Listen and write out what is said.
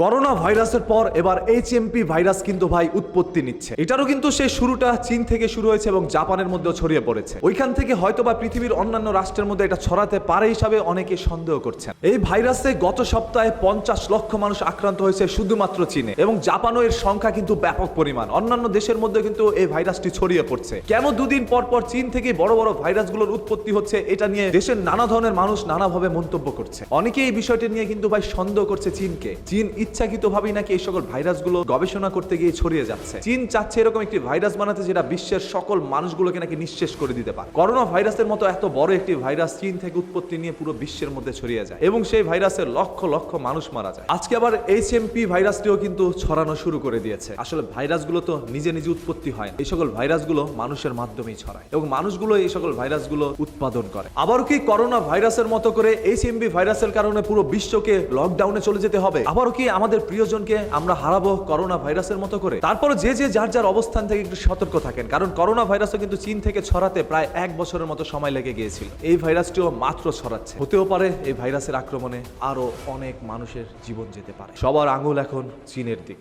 Corona ভাইরাসের পর এবার এইচএমপি ভাইরাস কিন্তু ভাই উৎপত্তি নিচ্ছে। এটারও কিন্তু সেই শুরুটা চীন থেকে শুরু হয়েছে এবং জাপানের মধ্যেও ছড়িয়ে পড়েছে। ওইখান থেকে হয়তোবা পৃথিবীর অন্যান্য রাষ্ট্রের মধ্যে এটা ছড়াতে পারে হিসাবে অনেকে সন্দেহ করছেন। এই ভাইরাসে গত সপ্তাহে পঞ্চাশ লক্ষ মানুষ আক্রান্ত হয়েছে শুধুমাত্র চীনে এবং জাপানও এর সংখ্যা কিন্তু ব্যাপক পরিমাণ। অন্যান্য দেশের মধ্যে কিন্তু এই ভাইরাসটি ছড়িয়ে পড়ছে। কেন দুদিন পর পর চীন থেকে বড় বড় ভাইরাসগুলোর উৎপত্তি হচ্ছে এটা নিয়ে দেশের নানা ধরনের মানুষ নানাভাবে মন্তব্য করছে। অনেকে এই বিষয়টি নিয়ে কিন্তু ভাই সন্দেহ করছে চীনকে। চীন ইচ্ছাকৃতভাবেই নাকি এই সকল ভাইরাসগুলো গবেষণা করতে গিয়ে ছড়িয়ে যাচ্ছে। চীন চাচ্ছে এরকম একটি ভাইরাস বানাতে যেটা বিশ্বের সকল মানুষগুলোকে নাকি নিঃশেষ করে দিতে পারে। করোনা ভাইরাসের মতো এত বড় একটি ভাইরাস চীন থেকে উৎপত্তি নিয়ে পুরো বিশ্বের মধ্যে ছড়িয়ে যায় এবং সেই ভাইরাসের লক্ষ লক্ষ মানুষ মারা যায়। আজকে আবার এইচএমপি ভাইরাসটিও কিন্তু ছড়ানো শুরু করে দিয়েছে। আসলে ভাইরাসগুলো তো নিজে নিজে উৎপত্তি হয় এই সকল ভাইরাসগুলো মানুষের মাধ্যমেই ছড়ায় এবং মানুষগুলো এই সকল ভাইরাসগুলো উৎপাদন করে। আবার কি করোনা ভাইরাসের মতো করে এইচএমপি ভাইরাসের কারণে পুরো বিশ্বকে লকডাউনে চলে যেতে হবে? আবারও কি আমাদের প্রিয়জনকে আমরা হারাবো করোনা ভাইরাসের মতো করে। তারপরে যে যে যার যার অবস্থান থেকে একটু সতর্ক থাকেন, কারণ করোনা ভাইরাসও কিন্তু চীন থেকে ছড়াতে প্রায় এক বছরের মতো সময় লেগে গিয়েছিল। এই ভাইরাসটিও মাত্র ছড়াচ্ছে। হতেও পারে এই ভাইরাসের আক্রমণে আরও অনেক মানুষের জীবন যেতে পারে। সবার আঙুল এখন চীনের দিকে।